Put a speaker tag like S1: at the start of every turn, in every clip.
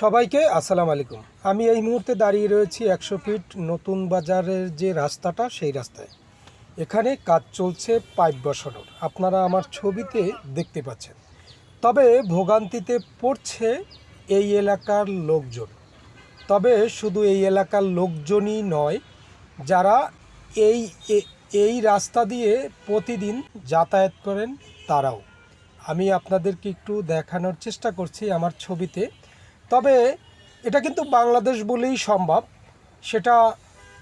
S1: সবাইকে আসসালাম আলাইকুম। আমি এই মুহূর্তে দাঁড়িয়ে রয়েছি একশো ফিট নতুন বাজারের যে রাস্তাটা, সেই রাস্তায়। এখানে কাজ চলছে পাইপ বসানোর। আপনারা আমার ছবিতে দেখতে পাচ্ছেন। তবে ভোগান্তিতে পড়ছে এই এলাকার লোকজন। তবে শুধু এই এলাকার লোকজনই নয়, যারা এই এই রাস্তা দিয়ে প্রতিদিন যাতায়াত করেন, তারাও। আমি আপনাদেরকে একটু দেখানোর চেষ্টা করছি আমার ছবিতে। তবে এটা কিন্তু বাংলাদেশ বলেই সম্ভব। সেটা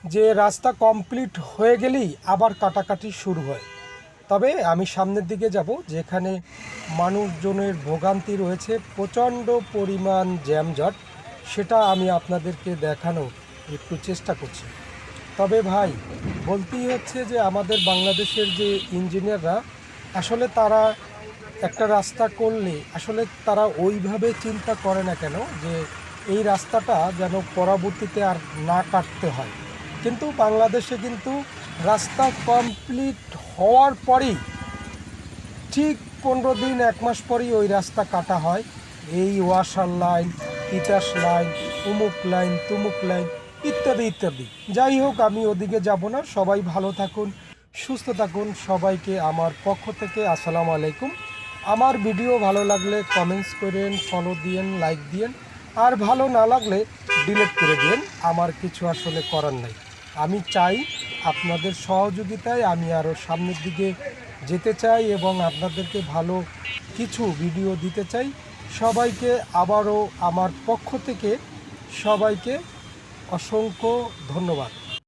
S1: যে রাস্তা কমপ্লিট হয়ে গেলেই আবার কাটাকাটি শুরু হয়। তবে আমি সামনের দিকে যাব, যেখানে মানুষজনের ভোগান্তি রয়েছে, প্রচণ্ড পরিমাণ জ্যামজট সেটা আমি আপনাদেরকে দেখানোর একটু চেষ্টা করছি। তবে ভাই, বলতেই হচ্ছে যে আমাদের বাংলাদেশের যে ইঞ্জিনিয়াররা, আসলে তারা একটা রাস্তা করলে আসলে তারা ওইভাবে চিন্তা করে না কেন যে এই রাস্তাটা যেন পরবর্তীতে আর না কাটতে হয়। কিন্তু বাংলাদেশে কিন্তু রাস্তা কমপ্লিট হওয়ার পরেই ঠিক পনেরো দিন, এক মাস পরেই ওই রাস্তা কাটা হয়। এই ওয়াশার লাইন তিতাস লাইন, উমুক লাইন, তুমুক লাইন ইত্যাদি ইত্যাদি। যাই হোক, আমি ওদিকে যাব না। সবাই ভালো থাকুন, সুস্থ থাকুন। সবাইকে আমার পক্ষ থেকে আসসালামু আলাইকুম। আমার ভিডিও ভালো লাগলে কমেন্টস করেন ফলো দিয়েন লাইক দিয়েন, আর ভালো না লাগলে ডিলিট করে দিন আমার কিছু আসলে করার নাই। আমি চাই আপনাদের সহযোগিতায় আমি আরও সামনের দিকে যেতে চাই এবং আপনাদেরকে ভালো কিছু ভিডিও দিতে চাই। সবাইকে আবারও আমার পক্ষ থেকে সবাইকে অসংখ্য ধন্যবাদ।